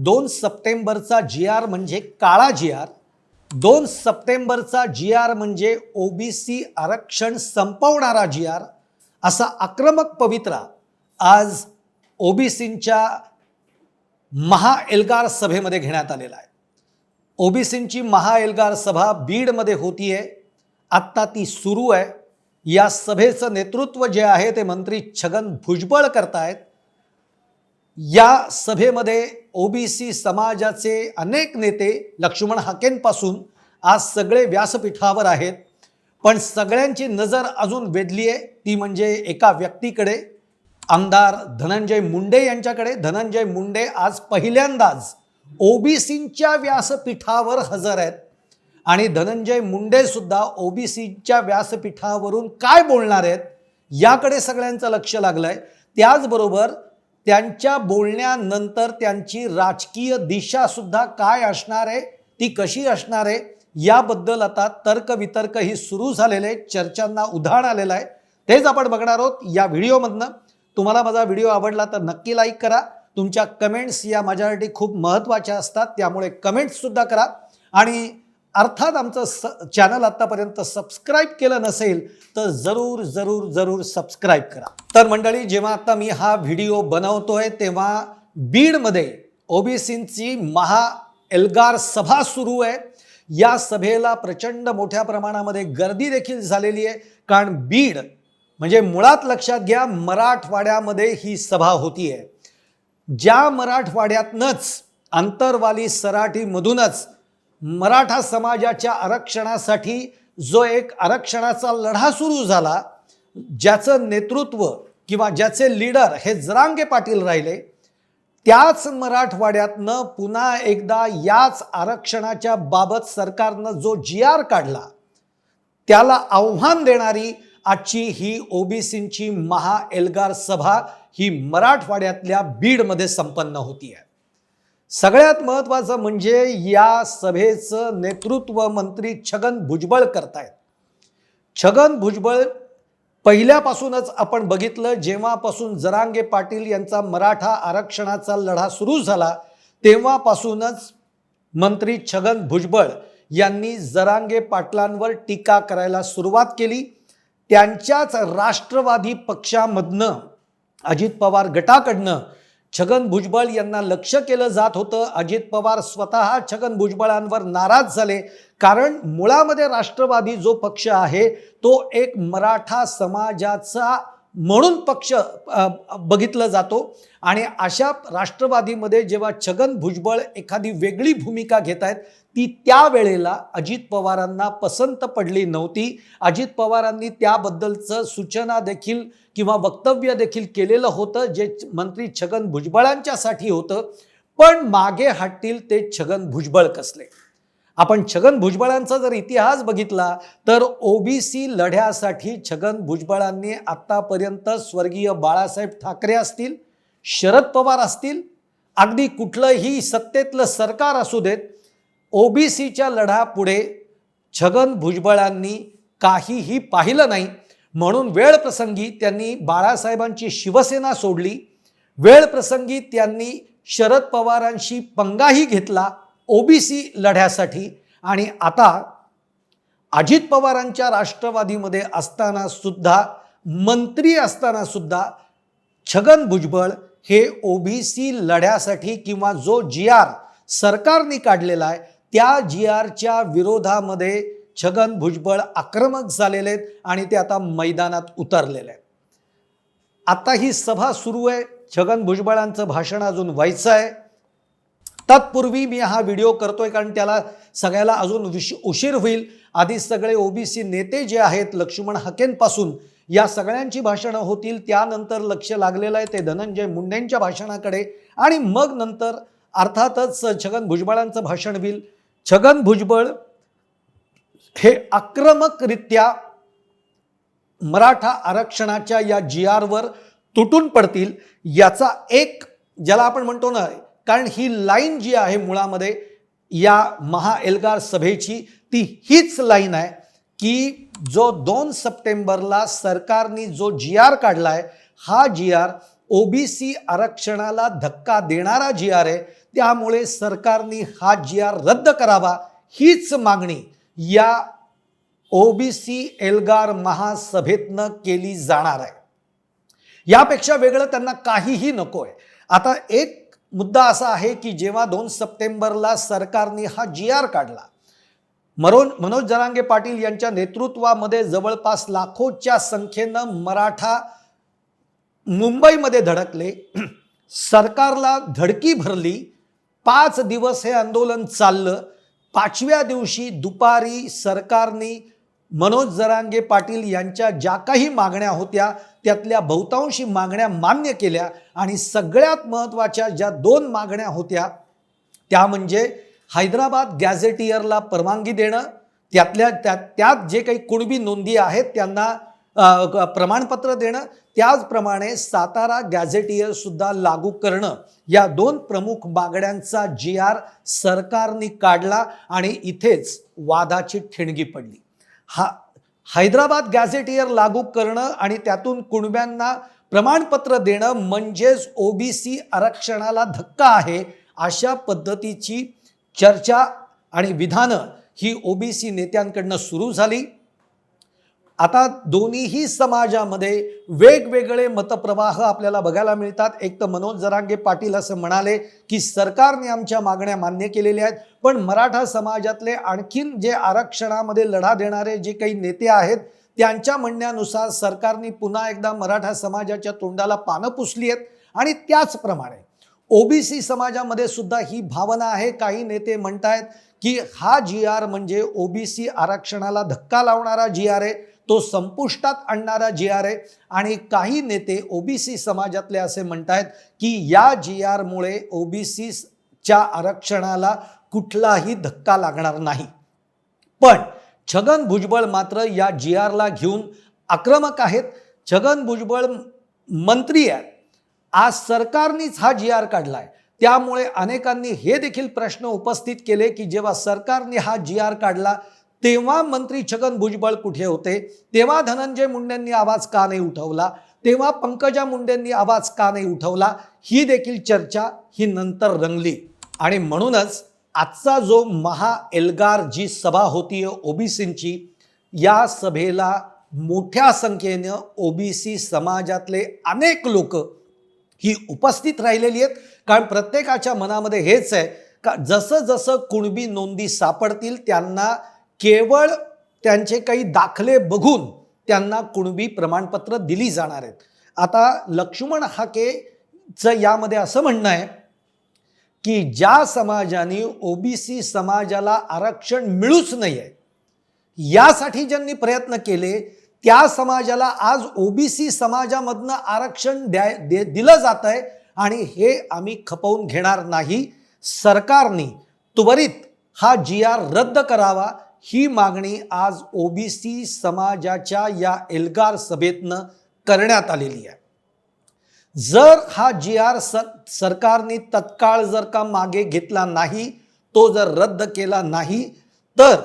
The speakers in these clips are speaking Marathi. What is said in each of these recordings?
दोन सप्टेंबरचा जी आर म्हणजे काळा जी आर दोन सप्टेंबरचा जी आर म्हणजे ओबीसी आरक्षण संपवणारा जी आर असा आक्रमक पवित्रा आज ओबीसींच्या महा एल्गार सभेमध्ये घेण्यात आलेला आहे. ओबीसींची महा एल्गार सभा बीडमध्ये होतीये. आत्ता ती सुरू आहे. या सभेचं नेतृत्व जे आहे ते मंत्री छगन भुजबळ करतायत. या सभेमध्ये ओबीसी समाजाचे अनेक नेते लक्ष्मण हाकेंपासून आज सगळे व्यासपीठावर आहेत. पण सगळ्यांची नजर अजून वेधली आहे. ती म्हणजे एका व्यक्तीकडे. आमदार धनंजय मुंडे यांच्याकडे. धनंजय मुंडे आज पहिल्यांदाच ओबीसींच्या व्यासपीठावर हजर आहेत. आणि धनंजय मुंडे सुद्धा ओबीसीच्या व्यासपीठावरून काय बोलणार आहेत याकडे सगळ्यांचं लक्ष लागलं आहे त्याचबरोबर त्यांच्या बोलण्यानंतर त्यांची राजकीय दिशा सुद्धा काय असणार आहे ती कशी असणार आहे याबद्दल आता तर्कवितर्क ही सुरू झालेले आहे चर्चांना उधाण आलेलं आहे. तेच आपण बघणार आहोत या व्हिडिओमधनं. तुम्हाला माझा व्हिडिओ आवडला तर नक्की लाईक करा. तुमच्या कमेंट्स या माझ्यासाठी खूप महत्त्वाच्या असतात त्यामुळे कमेंट्ससुद्धा करा. आणि अर्थात आमचं स चॅनल आत्तापर्यंत सबस्क्राईब केलं नसेल तर जरूर जरूर जरूर सबस्क्राईब करा. तर मंडळी जेव्हा आता मी हा व्हिडिओ बनवतोय तेव्हा बीडमध्ये ओबीसींची महा एल्गार सभा सुरू आहे. या सभेला प्रचंड मोठ्या प्रमाणामध्ये गर्दी देखील झालेली आहे. कारण बीड म्हणजे मुळात लक्षात घ्या मराठवाड्यामध्ये ही सभा होती आहे ज्या मराठवाड्यातनंच आंतरवाली सराठीमधूनच मराठा समाजाच्या आरक्षणासाठी जो एक आरक्षणाचा लढा सुरू झाला ज्याचं नेतृत्व किंवा ज्याचे लीडर हे जरांगे पाटील राहिले त्याच मराठवाड्यातनं पुन्हा एकदा याच आरक्षणाच्या बाबत सरकारनं जो जी आर काढला त्याला आव्हान देणारी आजची ही ओबीसींची महा एल्गार सभा ही मराठवाड्यातल्या बीडमध्ये संपन्न होती आहे सगळ्यात महत्त्वाचं म्हणजे या सभेचं नेतृत्व मंत्री छगन भुजबळ करतायत. छगन भुजबळ पहिल्यापासूनच आपण बघितलं जेव्हापासून जरांगे पाटील यांचा मराठा आरक्षणाचा लढा सुरू झाला तेव्हापासूनच मंत्री छगन भुजबळ यांनी जरांगे पाटलांवर टीका करायला सुरुवात केली. त्यांच्याच राष्ट्रवादी पक्षामधनं अजित पवार गटाकडनं छगन भुजबळ यांना लक्ष केलं जात होतं. अजित पवार स्वतः छगन भुजबळांवर नाराज झाले. कारण मुळामध्ये राष्ट्रवादी जो पक्ष आहे तो एक मराठा समाजाचा म्हणून पक्ष बघितलं जातो. आणि अशा राष्ट्रवादीमध्ये जेव्हा छगन भुजबळ एखादी वेगळी भूमिका घेत आहेत ती त्यावेळेला अजित पवारांना पसंत पडली नव्हती. अजित पवारांनी त्याबद्दलचं सूचना देखील किंवा वक्तव्य देखील केलेलं होतं जे मंत्री छगन भुजबळांच्यासाठी होतं. पण मागे हटतील ते छगन भुजबळ कसले? आपण छगन भुजबळांचा जर इतिहास बघितला तर ओबीसी लढ्यासाठी छगन भुजबळांनी आत्तापर्यंत स्वर्गीय बाळासाहेब ठाकरे असतील शरद पवार असतील अगदी कुठलंही सत्तेतलं सरकार असू देत ओबीसीच्या लढ्यापुढे छगन भुजबळांनी काहीही पाहिलं नाही. म्हणून वेळ प्रसंगी त्यांनी बाळासाहेबांची शिवसेना सोडली. वेळ प्रसंगी त्यांनी शरद पवारांशी पंगाही घेतला. ओबीसी लढ्यासाठी. आणि आता अजित पवारांच्या राष्ट्रवादीमध्ये असताना सुद्धा मंत्री असताना सुद्धा छगन भुजबळ हे ओबीसी लढ्यासाठी किंवा जो जी आर सरकारने काढलेला आहे त्या जी आरच्या विरोधामध्ये छगन भुजबळ आक्रमक झालेले आहेत आणि ते आता मैदानात उतरलेले आहेत. आता ही सभा सुरू आहे. छगन भुजबळांचं भाषण अजून व्हायचं आहे. तत्पूर्वी मी हा व्हिडिओ करतोय कारण त्याला सगळ्याला अजून विश उशीर होईल. आधी सगळे ओबीसी नेते जे आहेत लक्ष्मण हकेंपासून या सगळ्यांची भाषणं होतील. त्यानंतर लक्ष लागलेलं आहे ते धनंजय मुंडेंच्या भाषणाकडे. आणि मग नंतर अर्थातच छगन भुजबळांचं भाषण होईल. छगन भुजबळ हे आक्रमकरित्या मराठा आरक्षणाच्या या जी आरवर तुटून पडतील. याचा एक ज्याला आपण म्हणतो ना कारण ही लाईन जी आहे मुळामध्ये या महाएल्गार सभेची ती हीच लाईन आहे की जो दोन सप्टेंबरला सरकारने जो जी आर काढला आहे हा जी आर ओबीसी आरक्षणाला धक्का देणारा जी आर आहे त्यामुळे सरकारने हा जी आर रद्द करावा हीच मागणी या ओबीसी एल्गार महासभेतनं केली जाणार आहे. यापेक्षा वेगळं त्यांना काहीही नको आहे आता एक मुद्दा असा आहे की जेव्हा दोन सप्टेंबरला सरकारने हा जी आर काढला मरोन मनोज जरांगे पाटील यांच्या नेतृत्वामध्ये जवळपास लाखोच्या संख्येनं मराठा मुंबईमध्ये धडकले सरकारला धडकी भरली पाच दिवस हे आंदोलन चाललं पाचव्या दिवशी दुपारी सरकारने मनोज जरांगे पाटील यांच्या ज्या काही मागण्या होत्या त्यातल्या बहुतांशी मागण्या मान्य केल्या आणि सगळ्यात महत्त्वाच्या ज्या दोन मागण्या होत्या त्या म्हणजे हैदराबाद गॅझेटियरला परवानगी देणं त्यातल्या त्या त्यात जे काही कुणबी नोंदी आहेत त्यांना प्रमाणपत्र देणं त्याचप्रमाणे सातारा गॅझेटियरसुद्धा लागू करणं या दोन प्रमुख मागण्यांचा जी आर सरकारने काढला आणि इथेच वादाची ठिणगी पडली. हा हैदराबाद गॅझेटियर लागू करणं आणि त्यातून कुणब्यांना प्रमाणपत्र देणं म्हणजेच ओबीसी आरक्षणाला धक्का आहे अशा पद्धतीची चर्चा आणि विधानं ही ओबीसी नेत्यांकडनं सुरू झाली. आता दोन्हीही समाजामध्ये वेगवेगळे मतप्रवाह आपल्याला बघायला मिळतात. एक तर मनोज जरांगे पाटील असं म्हणाले की सरकारने आमच्या मागण्या मान्य केलेल्या आहेत पण मराठा समाजातले आणखीन जे आरक्षणामध्ये लढा देणारे जे काही नेते आहेत त्यांच्या म्हणण्यानुसार सरकारने पुन्हा एकदा मराठा समाजाच्या तोंडाला पानं पुसली आहेत. आणि त्याचप्रमाणे ओबीसी समाजामध्ये सुद्धा ही भावना आहे. काही नेते म्हणतायत की हा जी आर म्हणजे ओबीसी आरक्षणाला धक्का लावणारा जी आर आहे. तो संपुष्टात आणणारा जी आर आहे आणि काही नेते ओबीसी समाजातले असे म्हणतायत की या जी आरमुळे ओबीसीच्या आरक्षणाला कुठलाही धक्का लागणार नाही. पण छगन भुजबळ मात्र या जी आरला घेऊन आक्रमक आहेत. छगन भुजबळ मंत्री आहेत. आज सरकारनेच हा जी आर काढला आहे त्यामुळे अनेकांनी हे देखील प्रश्न उपस्थित केले की जेव्हा सरकारने हा जी आर काढला तेव्हा मंत्री छगन भुजबळ कुठे होते? तेव्हा धनंजय मुंडेंनी आवाज का नाही उठवला? तेव्हा पंकजा मुंडेंनी आवाज का नाही उठवला? ही देखील चर्चा ही नंतर रंगली. आणि म्हणूनच आजचा जो महा एल्गार जी सभा होती ओबीसींची या सभेला मोठ्या संख्येनं ओबीसी समाजातले अनेक लोक ही उपस्थित राहिलेली आहेत. कारण प्रत्येकाच्या मनामध्ये हेच आहे का जसं जसं कुणबी नोंदी सापडतील त्यांना केवळ त्यांचे काही दाखले बघून त्यांना कुणबी प्रमाणपत्र दिली जाणार आहेत. आता लक्ष्मण हाकेचं यामध्ये असं म्हणणं आहे की ज्या समाजाने ओबीसी समाजाला आरक्षण मिळूच नाही आहे यासाठी ज्यांनी प्रयत्न केले त्या समाजाला आज ओबीसी समाजामधनं आरक्षण द्याय दे दिलं जात आहे आणि हे आम्ही खपवून घेणार नाही. सरकारने त्वरित हा जी आर रद्द करावा. ही मागणी आज ओबीसी समाजाच्या या एल्गार सभेतनं करण्यात आलेली आहे. जर हा जी आर सर सरकारने तत्काळ जर का मागे घेतला नाही तो जर रद्द केला नाही तर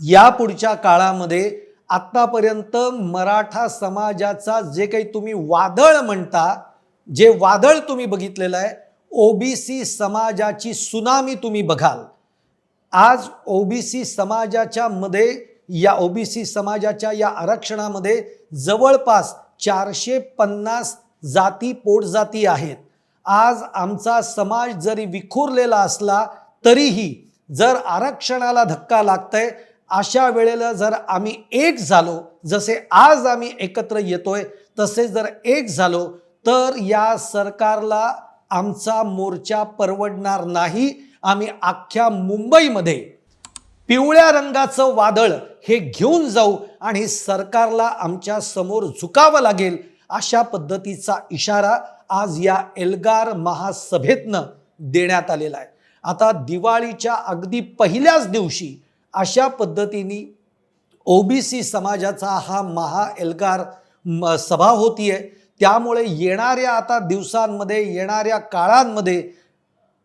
या पुढच्या काळामध्ये आत्तापर्यंत मराठा समाजाचा जे काही तुम्ही वादळ म्हणता जे वादळ तुम्ही बघितलेलं आहे ओबीसी समाजाची सुनामी तुम्ही बघाल. आज ओबीसी समाजाच्या मध्ये या ओबीसी समाजाच्या या आरक्षणामध्ये जवळपास चारशे पन्नास जाती पोटजाती आहेत. आज आमचा समाज जरी विखुरलेला असला तरीही जर आरक्षणाला धक्का लागतंय अशा वेळेला जर आम्ही एक झालो जसे आज आम्ही एकत्र येतोय तसे जर एक झालो तर या सरकारला आमचा मोर्चा परवडणार नाही. आम्ही अख्ख्या मुंबईमध्ये पिवळ्या रंगाचं वादळ हे घेऊन जाऊ आणि सरकारला आमच्यासमोर झुकावं लागेल अशा पद्धतीचा इशारा आज या एल्गार महासभेतनं देण्यात आलेला आहे. आता दिवाळीच्या अगदी पहिल्याच दिवशी अशा पद्धतीने ओबीसी समाजाचा हा महा एल्गार म- सभा होतीये. त्यामुळे येणाऱ्या आता दिवसांमध्ये येणाऱ्या काळांमध्ये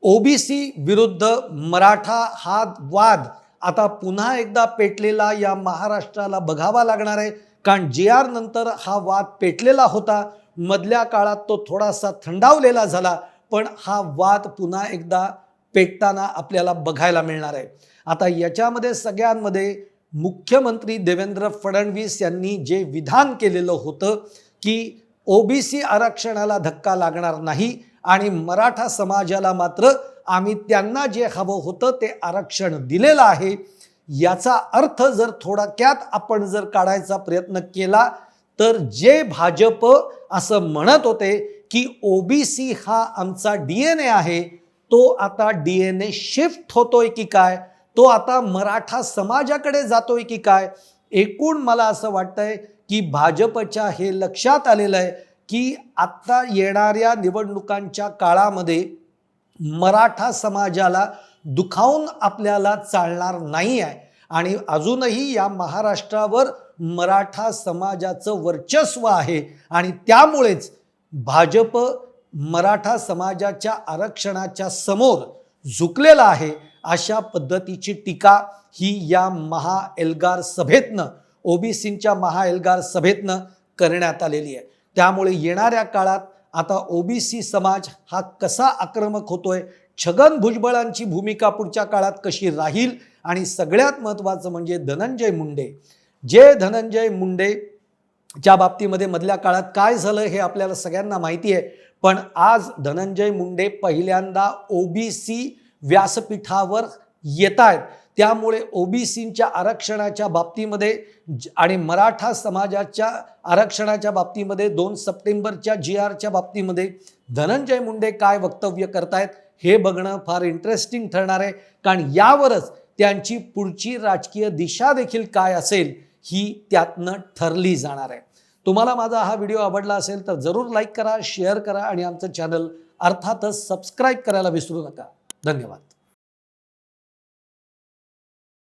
ओबीसी विरुद्ध मराठा हा वाद आता पुन्हा एकदा पेटलेला या महाराष्ट्राला बघावा लागणार आहे. कारण जे आर नंतर हा वाद पेटलेला होता मधल्या काळात तो थोडासा थंडावलेला झाला पण हा वाद पुन्हा एकदा पेटताना आपल्याला बघायला मिळणार आहे. आता याच्यामध्ये सगळ्यांमध्ये मुख्यमंत्री देवेंद्र फडणवीस यांनी जे विधान केलेलं होतं की ओबीसी आरक्षणाला धक्का लागणार नाही आणि मराठा समाजाला मात्र आम्ही त्यांना जे हवं होतं ते आरक्षण दिलेलं आहे. याचा अर्थ जर थोडक्यात आपण जर काढायचा प्रयत्न केला तर जे भाजप असं म्हणत होते की ओबीसी हा आमचा डी एन ए आहे तो आता डी एन ए शिफ्ट होतोय की काय? तो आता मराठा समाजाकडे जातोय की काय? एकूण मला असं वाटतंय की भाजपच्या हे लक्षात आलेलं आहे की आत्ता येणाऱ्या निवडणुकांच्या काळामध्ये मराठा समाजाला दुखावून आपल्याला चालणार नाही आहे. आणि अजूनही या महाराष्ट्रावर मराठा समाजाचं वर्चस्व आहे. आणि त्यामुळेच भाजप मराठा समाजाच्या आरक्षणाच्या समोर झुकलेला आहे अशा पद्धतीची टीका ही या महा एल्गार सभेतनं ओबीसींच्या महाएल्गार सभेतनं करण्यात आलेली आहे. त्यामुळे येणाऱ्या काळात आता ओबीसी समाज हा कसा आक्रमक होतोय छगन भुजबळांची भूमिका पुढच्या काळात कशी राहील आणि सगळ्यात महत्त्वाचं म्हणजे धनंजय मुंडे. जे धनंजय मुंडे च्या बाबतीमध्ये मधल्या काळात काय झालं हे आपल्याला सगळ्यांना माहिती आहे पण आज धनंजय मुंडे पहिल्यांदा ओबीसी व्यासपीठावर येत आहेत त्यामुळे ओबीसींच्या आरक्षणाच्या बाबतीमध्ये ज- आणि मराठा समाजाच्या आरक्षणाच्या बाबतीमध्ये दोन सप्टेंबरच्या जी आरच्या बाबतीमध्ये धनंजय मुंडे काय वक्तव्य करतायत हे बघणं फार इंटरेस्टिंग ठरणार आहे. कारण यावरच त्यांची पुढची राजकीय दिशा देखील काय असेल ही त्यातनं ठरली जाणार आहे. तुम्हाला माझा हा व्हिडिओ आवडला असेल तर जरूर लाईक करा शेअर करा आणि आमचं चॅनल अर्थातच सबस्क्राईब करायला विसरू नका. धन्यवाद.